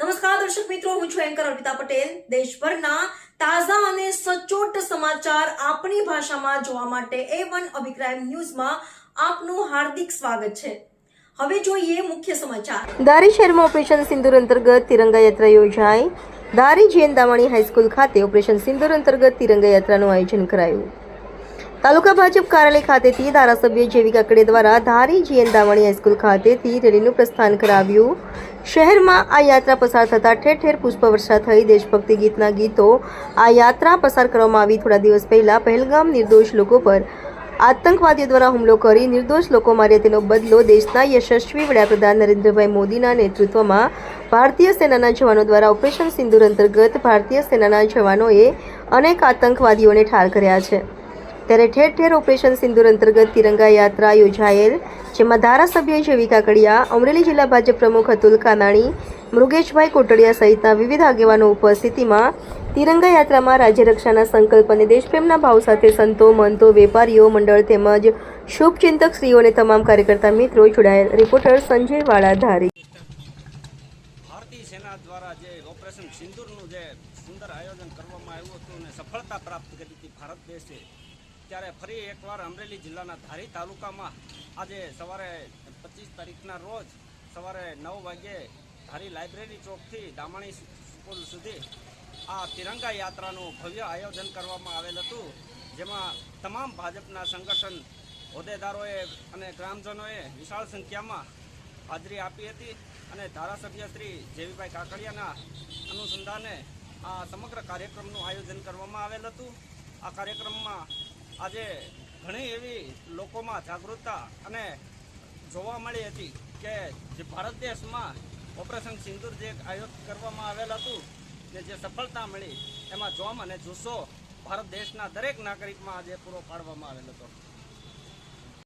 નમસ્કાર, દર્શક મિત્રો, હું છું એન્કર અર્પિતા પટેલ. દેશભરના તાજા અને સચોટ સમાચાર આપણી ભાષામાં જોવા માટે એ વન અભિપ્રાય ન્યૂઝમાં આપનું હાર્દિક સ્વાગત છે. હવે જોઈએ મુખ્ય સમાચાર. દારી શહેરમાં ઓપરેશન સિંદુર અંતર્ગત તિરંગા યાત્રા યોજાઈ. દારી જૈન દામણી હાઈસ્કૂલ ખાતે ઓપરેશન સિંદુર અંતર્ગત તિરંગા યાત્રાનું આયોજન કરાયું. તાલુકા ભાજપ કાર્યાલય ખાતેથી ધારાસભ્ય જેવી કાકડે દ્વારા ધારી જીએન દામણી હાઈસ્કૂલ ખાતેથી રેલીનું પ્રસ્થાન કરાવ્યું. શહેરમાં આ યાત્રા પસાર થતાં ઠેર ઠેર પુષ્પવર્ષા થઈ. દેશભક્તિ ગીતના ગીતો આ યાત્રા પસાર કરવામાં આવી. થોડા દિવસ પહેલાં પહેલગામ નિર્દોષ લોકો પર આતંકવાદીઓ દ્વારા હુમલો કરી નિર્દોષ લોકો માર્યા. તેનો બદલો દેશના યશસ્વી વડાપ્રધાન નરેન્દ્રભાઈ મોદીના નેતૃત્વમાં ભારતીય સેનાના જવાનો દ્વારા ઓપરેશન સિંદુર અંતર્ગત ભારતીય સેનાના જવાનોએ અનેક આતંકવાદીઓને ઠાર કર્યા છે. ત્યારે ઠેર ઠેર ઓપરેશન સિંદુર અંતર્ગત તિરંગા યાત્રા યોજાયેલ. જેમાં ધારાસભ્ય જેવી કાકડિયા અમરેલી જિલ્લા ભાજપ પ્રમુખ અતુલ કાનાણી, મૃગેશભાઈ કોટડિયા સહિતના વિવિધ આગેવાનો ઉપસ્થિતિમાં તિરંગા યાત્રામાં રાજ્યરક્ષાના સંકલ્પ અને દેશપ્રેમના ભાવ સાથે સંતો, મંતો, વેપારીઓ, મંડળ તેમજ શુભચિંતક શ્રીઓ અને તમામ કાર્યકર્તા મિત્રો જોડાયેલ. રિપોર્ટર સંજય વાળા ધારી ભારતીય સેના દ્વારા જે ઓપરેશન સિંદૂરનું જે સુંદર આયોજન કરવામાં આવ્યું હતું અને સફળતા પ્રાપ્ત કરી હતી ભારત દેશે ત્યારે ફરી એકવાર અમરેલી જિલ્લાના ધારી તાલુકામાં આજે સવારે પચીસ તારીખના રોજ સવારે નવ વાગ્યે ધારી લાઇબ્રેરી ચોકથી દામણી સ્કૂલ સુધી આ તિરંગા યાત્રાનું ભવ્ય આયોજન કરવામાં આવેલ હતું, જેમાં તમામ ભાજપના સંગઠન, હોદ્દેદારોએ અને ગ્રામજનોએ વિશાળ સંખ્યામાં હાજરી આપી હતી અને ધારાસભ્ય શ્રી જેવીભાઈ કાકડિયાના અનુસંધાને આ સમગ્ર કાર્યક્રમનું આયોજન કરવામાં આવેલ હતું. આ કાર્યક્રમમાં આજે ઘણી એવી લોકોમાં જાગૃતતા અને જોવા મળી હતી કે જે ભારત દેશમાં ઓપરેશન સિંદૂર જે આયોજન કરવામાં આવેલ હતું ને જે સફળતા મળી, એમાં જોમ અને જુસ્સો ભારત દેશના દરેક નાગરિકમાં આજે પૂરો પાડવામાં આવેલ હતો.